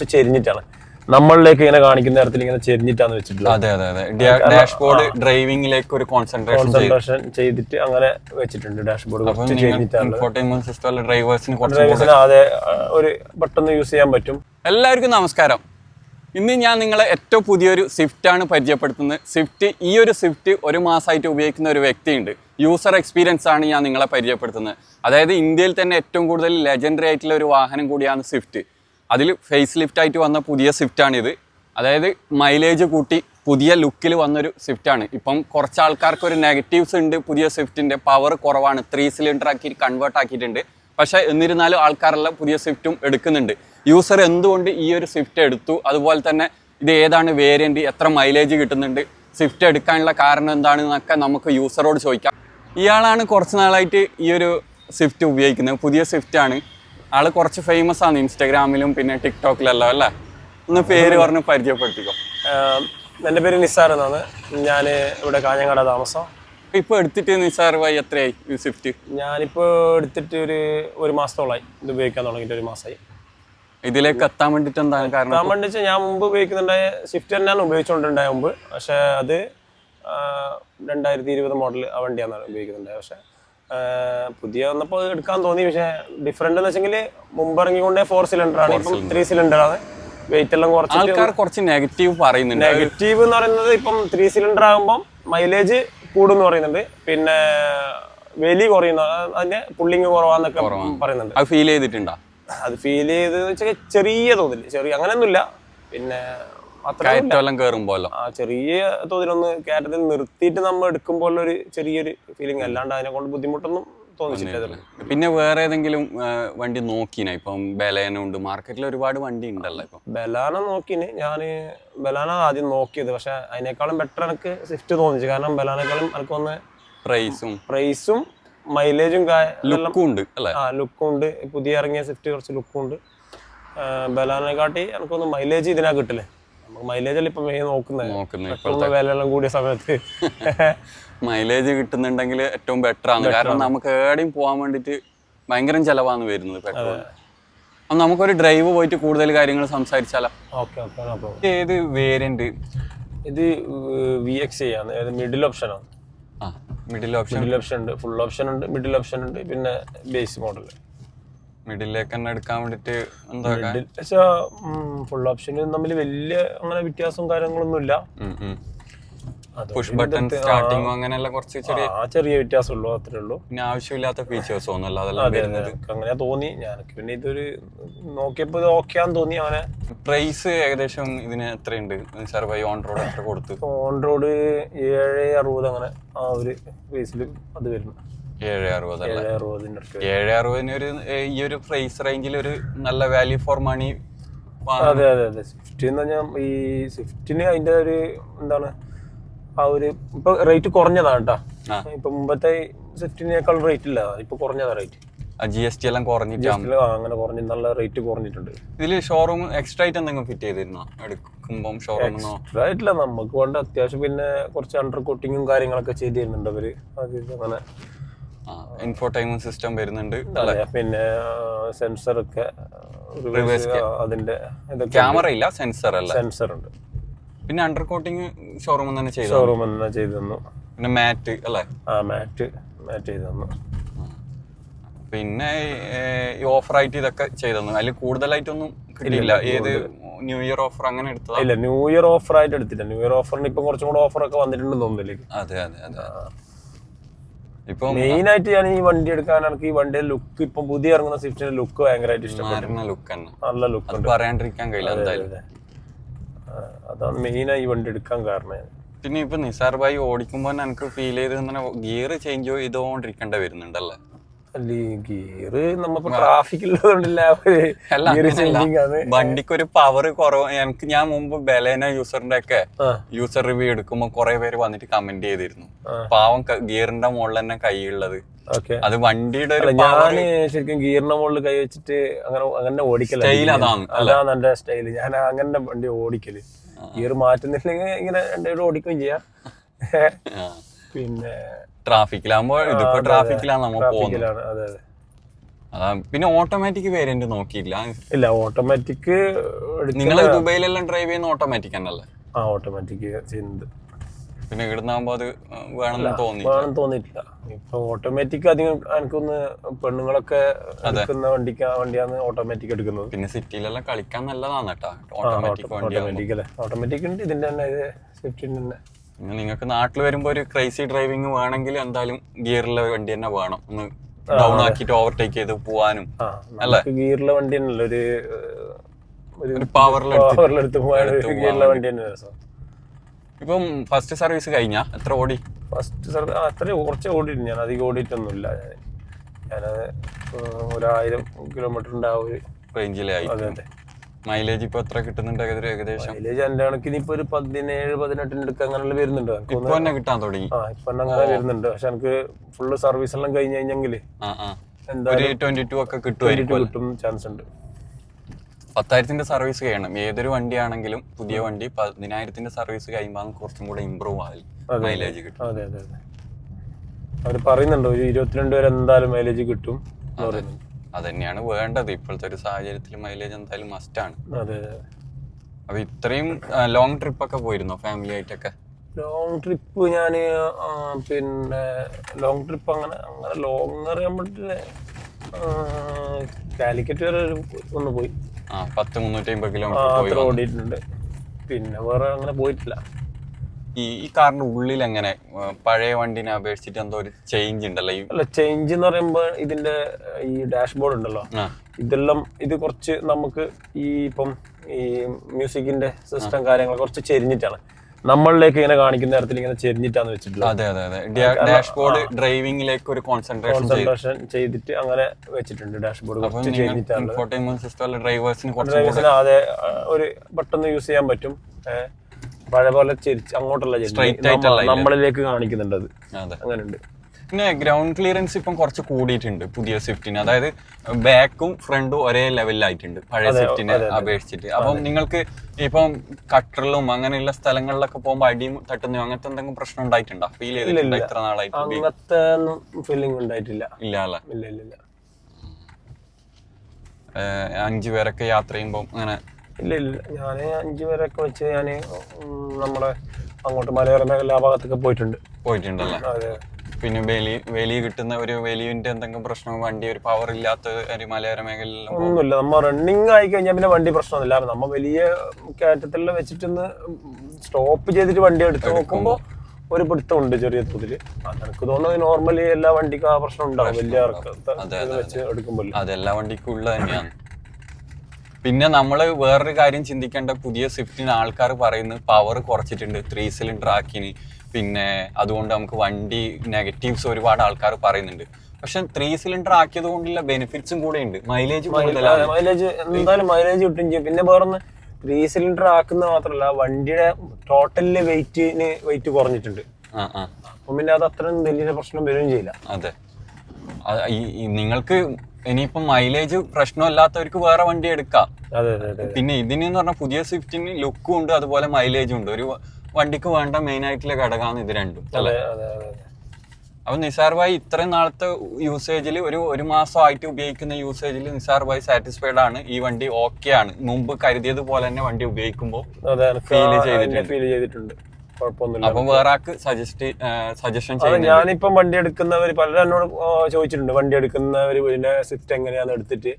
കുറച്ച് ചെരിഞ്ഞിട്ടാണ്. നമ്മളിലേക്ക് ഇങ്ങനെ കാണിക്കുന്ന തരത്തിൽ ഇങ്ങനെ ചെരിഞ്ഞിട്ടാന്ന് വെച്ചിട്ടുള്ളത്. അതെ അതെ അതെ. ഡാഷ്ബോർഡ് ഡ്രൈവിംഗിലേക്ക് ഒരു കോൺസെൻട്രേഷൻ ചെയ്തിട്ട് അങ്ങനെ വെച്ചിട്ടുണ്ട് ഡാഷ്ബോർഡ് കുറച്ച് ചെരിഞ്ഞിട്ടാണ്. ഡ്രൈവേഴ്സിന് അതെ ഒരു പെട്ടെന്ന് യൂസ് ചെയ്യാൻ പറ്റും. എല്ലാവർക്കും നമസ്കാരം. ഇന്ന് ഞാൻ നിങ്ങളെ ഏറ്റവും പുതിയൊരു സ്വിഫ്റ്റ് ആണ് പരിചയപ്പെടുത്തുന്നത്. സ്വിഫ്റ്റ് ഈ ഒരു സ്വിഫ്റ്റ് ഒരു മാസമായിട്ട് ഉപയോഗിക്കുന്ന ഒരു വ്യക്തിയുണ്ട്. യൂസർ എക്സ്പീരിയൻസ് ആണ് ഞാൻ നിങ്ങളെ പരിചയപ്പെടുത്തുന്നത്. അതായത് ഇന്ത്യയിൽ തന്നെ ഏറ്റവും കൂടുതൽ ലെജൻഡറി ആയിട്ടുള്ള ഒരു വാഹനം കൂടിയാണ് സ്വിഫ്റ്റ് അതിൽ ഫേസ് ലിഫ്റ്റ് ആയിട്ട് വന്ന പുതിയ സ്വിഫ്റ്റാണിത്. അതായത് മൈലേജ് കൂട്ടി പുതിയ ലുക്കിൽ വന്നൊരു സ്വിഫ്റ്റാണ്. ഇപ്പം കുറച്ച് ആൾക്കാർക്ക് ഒരു നെഗറ്റീവ്സ് ഉണ്ട് പുതിയ സ്വിഫ്റ്റിന്റെ. പവർ കുറവാണ്. ത്രീ സിലിണ്ടർ ആക്കി കൺവേർട്ട് ആക്കിയിട്ടുണ്ട്. പക്ഷേ എന്നിരുന്നാലും ആൾക്കാരെല്ലാം പുതിയ സ്വിഫ്റ്റും എടുക്കുന്നുണ്ട്. യൂസർ എന്തുകൊണ്ട് ഈ ഒരു സ്വിഫ്റ്റ് എടുത്തു? അതുപോലെ തന്നെ ഇത് ഏതാണ് വേരിയന്റ് എത്ര മൈലേജ് കിട്ടുന്നുണ്ട്? സ്വിഫ്റ്റ് എടുക്കാനുള്ള കാരണം എന്താണെന്നൊക്കെ നമുക്ക് യൂസറോട് ചോദിക്കാം. ഇയാളാണ് കുറച്ച് നാളായിട്ട് ഈ ഒരു സ്വിഫ്റ്റ് ഉപയോഗിക്കുന്നത്. പുതിയ സ്വിഫ്റ്റ് ആണ് ആൾ കുറച്ച് ഫേമസ് ആണ് ഇൻസ്റ്റാഗ്രാമിലും പിന്നെ ടിക്ടോക്കിലെല്ലാം അല്ലേ? ഒന്ന് പേര് പറഞ്ഞ് പരിചയപ്പെടുത്തിക്കോ. എന്റെ എന്റെ പേര് നിസാർ എന്നാണ്. ഞാൻ ഇവിടെ കാഞ്ഞങ്ങാട് താമസം. ഇപ്പോൾ എടുത്തിട്ട് നിസാർ വൈ എത്രയായി ഈ സ്വിഫ്റ്റ് ഞാനിപ്പോൾ എടുത്തിട്ട് ഒരു ഒരു മാസത്തോളമായി ഇത് ഉപയോഗിക്കാൻ തുടങ്ങിയിട്ട് ഒരു മാസമായി. ഇതിലേക്ക് എത്താൻ വേണ്ടിട്ട് എന്താണ് കാരണം? എത്താൻ വേണ്ടി ഞാൻ മുമ്പ് ഉപയോഗിക്കുന്നുണ്ടായ സ്വിഫ്റ്റ് തന്നെയാണ് ഉപയോഗിച്ചുകൊണ്ടുണ്ടായ മുമ്പ്. പക്ഷേ അത് രണ്ടായിരത്തി ഇരുപത് മോഡൽ ആ വണ്ടിയാണ് ഉപയോഗിക്കുന്നുണ്ടായത്. പക്ഷേ പുതിയ വന്നപ്പോൾ എടുക്കാൻ തോന്നി പക്ഷേ ഡിഫറെന്റ് എന്ന് വെച്ചെങ്കിൽ മുമ്പ് ഇറങ്ങിക്കൊണ്ടേ ഫോർ സിലിണ്ടർ ആണ്. ഇപ്പം ത്രീ സിലിണ്ടർ ആണ്. വെയിറ്റ് എല്ലാം കുറച്ച് ആൾക്കാർ കുറച്ച് നെഗറ്റീവ് പറയുന്നുണ്ട്. നെഗറ്റീവ് എന്ന് പറയുന്നത് ഇപ്പം ത്രീ സിലിണ്ടർ ആകുമ്പോൾ മൈലേജ് കൂടുന്ന് പറയുന്നുണ്ട്. പിന്നെ വലി കുറയുന്നു. അതിന്റെ പുള്ളിങ് കുറവാന്നൊക്കെ പറയുന്നുണ്ട്. അത് ഫീൽ ചെയ്തിട്ടുണ്ടോ? അത് ഫീൽ ചെയ്ത് വെച്ചാൽ ചെറിയ തോതിൽ ചെറിയ അങ്ങനെയൊന്നുമില്ല. പിന്നെ കയറ്റമെല്ലാം ആ ചെറിയ തോതിലൊന്ന് കയറ്റത്തിൽ നിർത്തിയിട്ട് നമ്മൾ എടുക്കുമ്പോൾ ഒരു ചെറിയൊരു ഫീലിംഗ് അല്ലാണ്ട് അതിനെ കൊണ്ട് ബുദ്ധിമുട്ടൊന്നും തോന്നിച്ചിട്ടില്ല പിന്നെ വേറെ ഏതെങ്കിലും വണ്ടി നോക്കിനാ? ഇപ്പം ബലേനുണ്ട് മാർക്കറ്റിൽ ഒരുപാട് വണ്ടി ഉണ്ടല്ലോ ഇപ്പം. ബലാന നോക്കിന്. ഞാൻ ബലാന ആദ്യം നോക്കിയത്. പക്ഷെ അതിനേക്കാളും ബെറ്റർ എനിക്ക് സ്വിഫ്റ്റ് തോന്നിച്ചു. കാരണം ബലാനേക്കാളും എനിക്ക് ഒന്ന് പ്രൈസും പ്രൈസും മൈലേജും ലുക്കും ഉണ്ട് അല്ലേ? ആ ലുക്കും ഉണ്ട്. പുതിയ ഇറങ്ങിയ സ്വിഫ്റ്റ് കുറച്ച് ലുക്കും ഉണ്ട്. ബലാനെക്കാട്ടി എനിക്കൊന്ന് മൈലേജ് ഇതിനാ കിട്ടില്ലേ മൈലേജ് അല്ല ഇപ്പൊ നോക്കുന്നത് കൂടിയ സമയത്ത്. മൈലേജ് കിട്ടുന്നുണ്ടെങ്കിൽ ഏറ്റവും ബെറ്റർ ആണ്. കാരണം നമുക്ക് എവിടെയും പോകാൻ വേണ്ടിട്ട് ഭയങ്കര ചെലവാണ് വരുന്നത് പെട്രോൾ. അപ്പം നമുക്കൊരു ഡ്രൈവ് പോയിട്ട് കൂടുതൽ കാര്യങ്ങൾ സംസാരിച്ചാലോ? ഏത് വേരിയന്റ് ഇത് വി എക്സ് ആണ്. മിഡിൽ ഓപ്ഷൻ ആണ്. മിഡിൽ ഓപ്ഷൻ മിഡിൽ ഓപ്ഷൻ ഉണ്ട് ഫുൾ ഓപ്ഷൻ ഉണ്ട് മിഡിൽ ഓപ്ഷൻ ഉണ്ട് പിന്നെ ബേസ് മോഡൽ മിഡിലേക്ക് തന്നെ എടുക്കാൻ വേണ്ടിട്ട് എന്താ ഫുൾ ഓപ്ഷനും തമ്മിൽ വലിയ അങ്ങനെ വ്യത്യാസവും കാര്യങ്ങളൊന്നും ഇല്ല അത് പുഷ് ബട്ടൺ സ്റ്റാർട്ടിങ്ങും അങ്ങനെയുള്ള കുറച്ച് ചെറിയ ചെറിയ വ്യത്യാസമുള്ളൂ അത്രേ ഉള്ളൂ. പിന്നെ ആവശ്യമില്ലാത്ത ഫീച്ചേഴ്സ് ഒന്നുമല്ല അതെല്ലാം വരുന്നത്. അങ്ങനെ തോന്നി. ഞാനൊക്കെ പിന്നെ ഇതൊരു നോക്കിയപ്പോൾ ഓക്കെ ഓക്കെയാന്ന് തോന്നി അവനെ. പ്രൈസ് ഏകദേശം ഇതിന് എത്രയുണ്ട്? സർവൈ ഓൺ റോഡ് എത്ര കൊടുത്തു? ഓൺ റോഡ് ഏഴ് അറുപത് അങ്ങനെ ആ ഒരു പ്രൈസിൽ അത് വരുന്നു. ഏഴ് അറുപത് ഏഴ് അറുപതിന് ഒരു ഈ ഒരു പ്രൈസ് റേഞ്ചിൽ ഒരു നല്ല വാല്യൂ ഫോർ മണി അതെ അതെ അതെ. സ്വിഫ്റ്റ് എന്ന് പറഞ്ഞാൽ ഈ സ്വിഫ്റ്റിന് അതിന്റെ ഒരു എന്താണ് ആ ഒരു ഇപ്പൊ റേറ്റ് കുറഞ്ഞതാണ് കേട്ടോ. ഇപ്പൊ മുമ്പത്തെ സ്വിഫ്റ്റിനേക്കാൾ റേറ്റ് ഇല്ല. ഇപ്പൊ കുറഞ്ഞതാ റേറ്റ് ജി എസ് ടി എല്ലാം കുറഞ്ഞിട്ട് അങ്ങനെ കുറഞ്ഞ നല്ല റേറ്റ് കുറഞ്ഞിട്ടുണ്ട്. ഇതിൽ ഷോറൂം എക്സ്ട്രാ ആയിട്ട് എന്തെങ്കിലും ഫിറ്റ് ചെയ്തിരുന്നോ? എടുക്കുമ്പോൾ ഷോറൂമിന്നോ ആയിട്ടില്ല. നമുക്ക് വേണ്ട അത്യാവശ്യം പിന്നെ കുറച്ച് അണ്ടർ കോട്ടിങ്ങും കാര്യങ്ങളൊക്കെ ചെയ്ത് തരുന്നുണ്ട് അവർ അങ്ങനെ. ഇൻഫോടൈൻമെന്റ് സിസ്റ്റം വരുന്നുണ്ട്. പിന്നെ സെൻസർ ഒക്കെ അതിന്റെ ക്യാമറ ഇല്ല സെൻസർ അല്ല. സെൻസർ ഉണ്ട്. പിന്നെ അണ്ടർ കോട്ടിങ് ഷോറൂമിൽ തന്നെ ചെയ്തു ഷോറൂം തന്നെ ചെയ്തു തന്നു. പിന്നെ മാറ്റ് അല്ലേ? ആ മാറ്റ് മാറ്റ് ചെയ്തു തന്നു. പിന്നെ ഈ ഓഫർ ആയിട്ട് ഇതൊക്കെ ചെയ്തു അതിൽ കൂടുതലായിട്ടൊന്നും കിട്ടിയില്ല. ഏത് ന്യൂ ഇയർ ഓഫർ അങ്ങനെ എടുത്തതാ? ഇല്ല ന്യൂ ഇയർ ഓഫർ ആയിട്ട് എടുത്തില്ല. ന്യൂ ഇയർ ഓഫറിന് ഇപ്പം കുറച്ചും കൂടെ ഓഫർ ഒക്കെ വന്നിട്ടുണ്ട് തോന്നുന്നില്ല? അതെ അതെ അതെ. ഇപ്പൊ മെയിൻ ആയിട്ട് ഞാൻ ഈ വണ്ടി എടുക്കാൻ എനിക്ക് ഈ വണ്ടിയുടെ ലുക്ക് ഇപ്പൊ പുതിയ ഇറങ്ങുന്ന സ്വിഫ്റ്റിന്റെ ലുക്ക് ഭയങ്കരമായിട്ട് ഇഷ്ടപ്പെട്ടു. ലുക്ക് തന്നെ. നല്ല ലുക്ക് പറയാണ്ടിരിക്കാൻ കഴിയില്ല എന്തായാലും. അതാണ് മെയിനായി വണ്ടി എടുക്കാൻ കാരണം. പിന്നെ ഇപ്പൊ നിസാർ ഭായി ഓടിക്കുമ്പോ എനിക്ക് ഫീൽ ചെയ്ത് ഗിയർ ചേഞ്ച് ചെയ്തോണ്ടിരിക്കേണ്ട വരുന്നുണ്ടല്ലേ? ഗിയർ വണ്ടിക്ക് ഒരു പവർ കുറവ്. എനിക്ക് ഞാൻ മുമ്പ് ബലേന യൂസറിന്റെ ഒക്കെ യൂസർ റിവ്യൂ എടുക്കുമ്പോ കുറെ പേര് വന്നിട്ട് കമന്റ് ചെയ്തിരുന്നു. പാവം ഗിയറിന്റെ മുകളിൽ തന്നെ കൈയുള്ളത് ഓക്കെ. അത് വണ്ടിയുടെ ഞാൻ ശരിക്കും ഗിയറിന്റെ മുകളിൽ കൈ വെച്ചിട്ട് അങ്ങനെ അങ്ങനെ ഓടിക്കല സ്റ്റൈൽ അതാണ്, അതാണ് എന്റെ സ്റ്റൈൽ ഞാൻ അങ്ങനെ വണ്ടി ഓടിക്കൽ. ഗിയർ മാറ്റുന്നില്ലെങ്കിൽ ഇങ്ങനെ രണ്ടുപേരും ഓടിക്കുകയും ചെയ്യാം. പിന്നെ ട്രാഫിക്കിലാകുമ്പോ ഇതിപ്പോ ട്രാഫിക്കിലാണ് നമ്മൾ പോകുന്നത്. അതെ അതെ. പിന്നെ ഓട്ടോമാറ്റിക് വേരിയന്റ് നോക്കിയില്ല. ഇല്ല ഓട്ടോമാറ്റിക് നിങ്ങൾ ദുബൈയിലെല്ലാം ഡ്രൈവ് ചെയ്യുന്ന ഓട്ടോമാറ്റിക് തന്നെയല്ലേ? ആ ഓട്ടോമാറ്റിക് ചെയ്യുന്നത്. പിന്നെ ഇവിടുന്നാകുമ്പോ അത് വേണമെന്ന് തോന്നി വേണം തോന്നിയിട്ടില്ല. ഇപ്പൊ ഓട്ടോമാറ്റിക് അധികം എനിക്കൊന്ന് പെണ്ണുങ്ങളൊക്കെ എടുക്കുന്ന വണ്ടിക്ക് വണ്ടിയാണ് ഓട്ടോമാറ്റിക് എടുക്കുന്നത്. പിന്നെ സിറ്റിയിലെല്ലാം കളിക്കാൻ നല്ലതാണ് കേട്ടോ. ഓട്ടോമാറ്റിക് ഓട്ടോമാറ്റിക് അല്ലേ? ഓട്ടോമാറ്റിക് ഉണ്ട് ഇതിന്റെ തന്നെ ഇത് സ്വിഫ്റ്റിന്റെ തന്നെ. പിന്നെ നിങ്ങൾക്ക് നാട്ടിൽ വരുമ്പോൾ ഒരു ക്രൈസി ഡ്രൈവിംഗ് വേണമെങ്കിൽ എന്തായാലും ഗിയറിലെ വണ്ടി തന്നെ വേണം. ഒന്ന് ഡൗൺ ആക്കിയിട്ട് ഓവർടേക്ക് ചെയ്ത് പോവാനും. അല്ല? ഗിയറിലെ വണ്ടി തന്നെയല്ല? ഒരു ഒരു പവറിൽ പവറിലെടുത്ത് പോകാൻ വണ്ടി തന്നെ രസം ഇപ്പം ഫസ്റ്റ് സർവീസ് കഴിഞ്ഞ? എത്ര ഓടി? ഫസ്റ്റ് സർവീസ് അത്ര കുറച്ച് ഓടിയിട്ടുണ്ട്. ഞാൻ അധികം ഓടിയിട്ടൊന്നുമില്ല. ഞാൻ ഞാനത് ഒരായിരം കിലോമീറ്റർ ഉണ്ടാവും ഒരു റേഞ്ചിലായി അതെ അതെ. മൈലേജ് ഇപ്പൊ എത്ര കിട്ടുന്നുണ്ട് ഏകദേശം? മൈലേജ് എന്റെ കണക്കിന് ഇപ്പൊ ഒരു പതിനേഴ് പതിനെട്ടിന് അടുക്ക് അങ്ങനെയുള്ള വരുന്നുണ്ട്. ഇപ്പൊ തന്നെ കിട്ടാൻ തുടങ്ങി. ആ ഇപ്പൊ അങ്ങനെ വരുന്നുണ്ട്. പക്ഷെ എനിക്ക് ഫുള്ള് സർവീസ് എല്ലാം കഴിഞ്ഞ് കഴിഞ്ഞെങ്കിൽ കിട്ടും ചാൻസ് ഉണ്ട്. പത്തായിരത്തിന്റെ സർവീസ് കഴിയണം. ഏതൊരു വണ്ടിയാണെങ്കിലും പുതിയ വണ്ടി പതിനായിരത്തിന്റെ സർവീസ് കഴിയുമ്പോൾ കുറച്ചും കൂടെ ഇമ്പ്രൂവ് ആയി മൈലേജ് കിട്ടും. അതെ അതെ അതെ. അവർ പറയുന്നുണ്ട് ഒരു ഇരുപത്തിരണ്ട് വരെ എന്തായാലും മൈലേജ് കിട്ടും എന്ന് പറയുന്നുണ്ട്. അതന്നെയാണ് വേണ്ടത്. ഇപ്പോഴത്തെ ഒരു സാഹചര്യത്തിൽ മൈലേജ് എന്തായാലും മസ്റ്റ് ആണ്. അതെ അതെ. അപ്പൊ ഇത്രയും ലോങ് ട്രിപ്പ് ഒക്കെ പോയിരുന്നോ ഫാമിലി ആയിട്ടൊക്കെ? ലോങ് ട്രിപ്പ് ഞാൻ പിന്നെ ലോങ് ട്രിപ്പ് അങ്ങനെ അങ്ങനെ ലോങ് അറിയാൻ കാലിക്കറ്റ് വരെ ഒന്ന് പോയി. ആ പത്ത് മുന്നൂറ്റി അമ്പത് കിലോമീറ്റർ ഓടിയിട്ടുണ്ട്. പിന്നെ വേറെ അങ്ങനെ പോയിട്ടില്ല. ഈ ഈ കാറിന്റെ ഉള്ളിൽ എങ്ങനെ പഴയ വണ്ടിനെ അപേക്ഷിച്ചിട്ട് എന്തോ ഒരു ചേഞ്ച് ഉണ്ടല്ലോ? അല്ല ചേഞ്ച് എന്ന് പറയുമ്പോൾ ഇതിന്റെ ഈ ഡാഷ്ബോർഡ് ഉണ്ടല്ലോ. ഇതെല്ലാം ഇത് കുറച്ച് നമുക്ക് ഈ ഇപ്പം ഈ മ്യൂസിക്കിന്റെ സിസ്റ്റം കാര്യങ്ങൾ കുറച്ച് ചെരിഞ്ഞിട്ടാണ്. നമ്മളിലേക്ക് ഇങ്ങനെ കാണിക്കുന്ന തരത്തിൽ ഇങ്ങനെ ചെരിഞ്ഞിട്ടാന്ന് വെച്ചിട്ടുള്ളത്. അതെ അതെ അതെ. ഡാഷ്ബോർഡ് ഡ്രൈവിംഗിലേക്ക് ഒരു കോൺസെൻട്രേഷൻ ചെയ്തിട്ട് അങ്ങനെ വെച്ചിട്ടുണ്ട് ഡാഷ്ബോർഡ് കുറച്ച് ചെരിഞ്ഞിട്ടാണ്. ഡ്രൈവേഴ്സിന് ഡ്രൈവേഴ്സിന് ഒരു പെട്ടെന്ന് യൂസ് ചെയ്യാൻ പറ്റും. പഴയ പോലെ ചെരിച്ച് അങ്ങോട്ടല്ല നമ്മളിലേക്ക് കാണിക്കുന്നുണ്ട് അത്. അങ്ങനെ അങ്ങനെയുണ്ട്. പിന്നെ ഗ്രൗണ്ട് ക്ലിയറൻസ് ഇപ്പം കുറച്ച് കൂടിയിട്ടുണ്ട് പുതിയ സ്വിഫ്റ്റിന് അതായത് ബാക്കും ഫ്രണ്ടും ഒരേ ലെവലിലായിട്ടുണ്ട് പഴയ സ്വിഫ്റ്റിനെ അപേക്ഷിച്ചിട്ട്. അപ്പം നിങ്ങൾക്ക് ഇപ്പം കട്ടറിലും അങ്ങനെയുള്ള സ്ഥലങ്ങളിലൊക്കെ പോകുമ്പോൾ അടിയും തട്ടുന്നു അങ്ങനത്തെ എന്തെങ്കിലും പ്രശ്നം ഉണ്ടായിട്ടുണ്ടോ? ഫീൽ ചെയ്തിട്ടുണ്ടോ? ഇത്ര നാളായിട്ട് അങ്ങനത്തെ ഫീലിംഗ് ഉണ്ടായിട്ടില്ല. ഇല്ല അല്ലേ? ഇല്ല ഇല്ല അഞ്ചു പേരൊക്കെ യാത്ര ചെയ്യുമ്പോൾ അങ്ങനെ ഇല്ല ഇല്ല. ഞാൻ അഞ്ചു പേരൊക്കെ വെച്ച് ഞാൻ നമ്മളെ അങ്ങോട്ട് മലയോര മേഖല ആ ഭാഗത്തൊക്കെ പോയിട്ടുണ്ട്. പോയിട്ടുണ്ടല്ലേ? അതെ. പിന്നെ വേലി വേലി കിട്ടുന്ന ഒരു വേലിയുടെ എന്തെങ്കിലും പ്രശ്നം വണ്ടി ഒരു പവർ ഇല്ലാത്ത ഒരു മലയോര മേഖലയിൽ ഒന്നുമില്ല. നമ്മ റണ്ണിങ് ആയി കഴിഞ്ഞാൽ പിന്നെ വണ്ടി പ്രശ്നമൊന്നുമില്ല. നമ്മ വലിയ കയറ്റത്തിൽ വെച്ചിട്ടൊന്ന് സ്റ്റോപ്പ് ചെയ്തിട്ട് വണ്ടി എടുത്ത് നോക്കുമ്പോൾ ഒരു പിടുത്തമുണ്ട് ചെറിയ തോതിൽ അതെനിക്ക് തോന്നുന്നത് നോർമലി എല്ലാ വണ്ടിക്കും ആ പ്രശ്നം ഉണ്ടാവും. വലിയ വെച്ച് എടുക്കുമ്പോൾ അതെല്ലാ വണ്ടിക്കും ഉള്ളത് തന്നെയാണ്. പിന്നെ നമ്മൾ വേറൊരു കാര്യം ചിന്തിക്കേണ്ട പുതിയ സ്വിഫ്റ്റിന് ആൾക്കാർ പറയുന്നത് പവർ കുറച്ചിട്ടുണ്ട് ത്രീ സിലിണ്ടർ ആക്കിന്. പിന്നെ അതുകൊണ്ട് നമുക്ക് വണ്ടി നെഗറ്റീവ്സ് ഒരുപാട് ആൾക്കാർ പറയുന്നുണ്ട്. പക്ഷെ ത്രീ സിലിണ്ടർ ആക്കിയത് കൊണ്ടുള്ള ബെനിഫിറ്റ്സും കൂടെ ഉണ്ട് മൈലേജ് മൈലേജ് എന്തായാലും മൈലേജ് കിട്ടും ചെയ്യും. പിന്നെ വേറൊന്ന് ത്രീ സിലിണ്ടർ ആക്കുന്ന മാത്രമല്ല വണ്ടിയുടെ ടോട്ടലിൽ വെയിറ്റിന് വെയിറ്റ് കുറഞ്ഞിട്ടുണ്ട്. ആ ആ. അപ്പം പിന്നെ അത് അത്രയും വലിയ പ്രശ്നം വരികയും ചെയ്യില്ല. അതെ. നിങ്ങൾക്ക് ഇനിയിപ്പം മൈലേജ് പ്രശ്നമില്ലാത്തവർക്ക് വേറെ വണ്ടി എടുക്കാം. പിന്നെ ഇതിന് എന്ന് പറഞ്ഞാൽ പുതിയ സ്വിഫ്റ്റിന് ലുക്കും ഉണ്ട് അതുപോലെ മൈലേജും ഉണ്ട്. ഒരു വണ്ടിക്ക് വേണ്ട മെയിൻ ആയിട്ടുള്ള ഘടകമാണ് ഇത് രണ്ടും അല്ലെ? അപ്പൊ നിസാർ ഭായി ഇത്രയും നാളത്തെ യൂസേജിൽ ഒരു ഒരു മാസമായിട്ട് ഉപയോഗിക്കുന്ന യൂസേജിൽ നിസാർ ഭായി സാറ്റിസ്ഫൈഡ് ആണ്. ഈ വണ്ടി ഓക്കെ ആണ്. മുമ്പ് കരുതിയത് പോലെ തന്നെ വണ്ടി ഉപയോഗിക്കുമ്പോൾ. ഫീൽ ചെയ്തിട്ടുണ്ട്. അപ്പം വേറെ ആൾക്ക് സജസ്റ്റ് സജഷൻ ചെയ്യുന്നത് ഞാനിപ്പം വണ്ടി എടുക്കുന്നവർ പലരും എന്നോട് ചോദിച്ചിട്ടുണ്ട്. വണ്ടി എടുക്കുന്നവർ ഇതിന്റെ സ്വിഫ്റ്റ് എങ്ങനെയാന്ന് എടുത്തിട്ട്.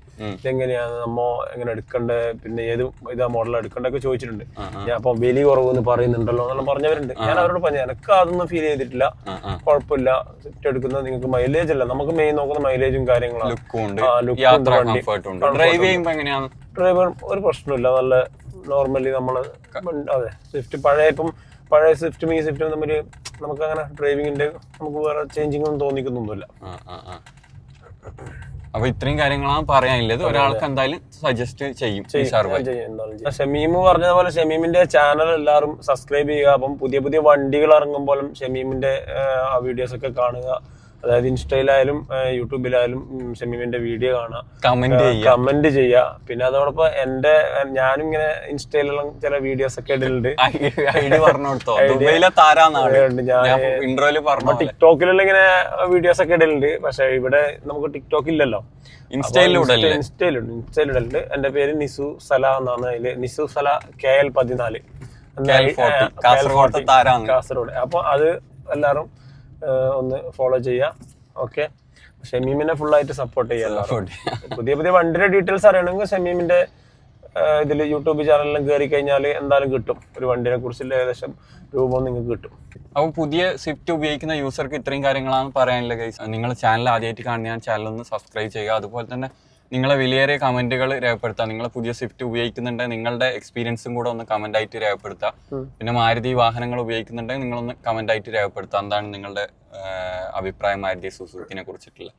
എങ്ങനെയാണ് നമ്മ എങ്ങനെ എടുക്കണ്ടേ പിന്നെ ഏത് ഇതാ മോഡൽ എടുക്കണ്ടൊക്കെ ചോദിച്ചിട്ടുണ്ട്. ഞാൻ അപ്പം വലിയ കുറവെന്ന് പറയുന്നുണ്ടല്ലോ എന്നെല്ലാം പറഞ്ഞവരുണ്ട്. ഞാൻ അവരോട് പറഞ്ഞു എനിക്ക് അതൊന്നും ഫീൽ ചെയ്തിട്ടില്ല. കുഴപ്പമില്ല. സ്വിഫ്റ്റ് എടുക്കുന്നത് നിങ്ങൾക്ക് മൈലേജ് അല്ല. നമുക്ക് മെയിൻ നോക്കുന്ന മൈലേജും കാര്യങ്ങളാണ് ലുക്കും വണ്ടി. ഡ്രൈവ് ചെയ്യുമ്പോൾ എങ്ങനെയാണ്? ഡ്രൈവർ ഒരു പ്രശ്നമില്ല നല്ല നോർമലി നമ്മൾ അതെ സ്വിഫ്റ്റ് പഴയ ഇപ്പം പഴയ സ്വിഫ്റ്റും ഈ സ്വിഫ്റ്റും തമ്മിൽ നമുക്ക് അങ്ങനെ ഡ്രൈവിങ്ങിന്റെ നമുക്ക് വേറെ ചേഞ്ചിങ് ഒന്നും തോന്നിക്കുന്നൊന്നുമില്ല. ആ, ആ, ആ. അപ്പൊ ഇത്രയും കാര്യങ്ങളാണ് പറയാനുള്ളത് ഒരാൾക്ക് എന്തായാലും സജസ്റ്റ് ചെയ്യും നിസാർ ഭായി ഞാൻ ചെയ്യാം, എന്തായാലും ചെയ്യാം. ഷമീം പറഞ്ഞതുപോലെ ഷമീമിന്റെ ചാനൽ എല്ലാവരും സബ്സ്ക്രൈബ് ചെയ്യുക. അപ്പം പുതിയ പുതിയ വണ്ടികൾ ഇറങ്ങുമ്പോഴും ഷമീമിന്റെ വീഡിയോസ് ഒക്കെ കാണുക. അതായത് ഇൻസ്റ്റയിലായാലും യൂട്യൂബിലായാലും ഷമീമിന്റെ വീഡിയോ കാണാം. കമന്റ് കമന്റ് ചെയ്യുക പിന്നെ അതോടൊപ്പം എന്റെ ഞാനും ഇങ്ങനെ ഇൻസ്റ്റയിലുള്ള ചില വീഡിയോസ് ഒക്കെ ഇടലുണ്ട്. ടിക്ടോക്കിലുള്ള ഇങ്ങനെ വീഡിയോസ് ഒക്കെ ഇടലുണ്ട്. പക്ഷെ ഇവിടെ നമുക്ക് ടിക്ടോക്ക് ഇല്ലല്ലോ. ഇൻസ്റ്റയിലൂടെ ഇൻസ്റ്റയിലുണ്ട് ഇൻസ്റ്റയിലുണ്ട് എന്റെ പേര് നിസു സല എന്നാണ് അതിൽ. നിസു സല കെ എൽ പതിനാല്. എന്നാ KL ഈ, 40, ആ, KL കാസർഗോഡത്തെ 40, താരാണ്. കാസർഗോഡ്. അപ്പൊ അത് എല്ലാരും ഒന്ന് ഫോളോ ചെയ്യുക. ഓക്കെ ഷമീമിനെ ഫുൾ ആയിട്ട് സപ്പോർട്ട് ചെയ്യാം പുതിയ പുതിയ വണ്ടിയുടെ ഡീറ്റെയിൽസ് അറിയണമെങ്കിൽ ഷമീമിന്റെ ഇതിൽ യൂട്യൂബ് ചാനലിലും കയറി കഴിഞ്ഞാൽ എന്തായാലും കിട്ടും. ഒരു വണ്ടിനെ കുറിച്ചുള്ള ഏകദേശം രൂപം നിങ്ങൾക്ക് കിട്ടും. അപ്പോൾ പുതിയ സ്വിഫ്റ്റ് ഉപയോഗിക്കുന്ന യൂസർക്ക് ഇത്രയും കാര്യങ്ങളാണ് പറയാനുള്ള നിങ്ങൾ ചാനൽ ആദ്യമായിട്ട് കാണുന്ന ചാനൽ ഒന്ന് സബ്സ്ക്രൈബ് ചെയ്യുക. അതുപോലെ തന്നെ നിങ്ങളെ വിലയേറിയ കമന്റുകൾ രേഖപ്പെടുത്താം നിങ്ങൾ പുതിയ സ്വിഫ്റ്റ് ഉപയോഗിക്കുന്നുണ്ടെങ്കിൽ നിങ്ങളുടെ എക്സ്പീരിയൻസും കൂടെ ഒന്ന് കമന്റ് ആയിട്ട് രേഖപ്പെടുത്തുക. പിന്നെ മാരുതി വാഹനങ്ങൾ ഉപയോഗിക്കുന്നുണ്ടെങ്കിൽ നിങ്ങളൊന്ന് കമന്റ് ആയിട്ട് രേഖപ്പെടുത്താം എന്താണ് നിങ്ങളുടെ അഭിപ്രായം മാരുതി സുസുക്കിനെ കുറിച്ചിട്ടുള്ളത്.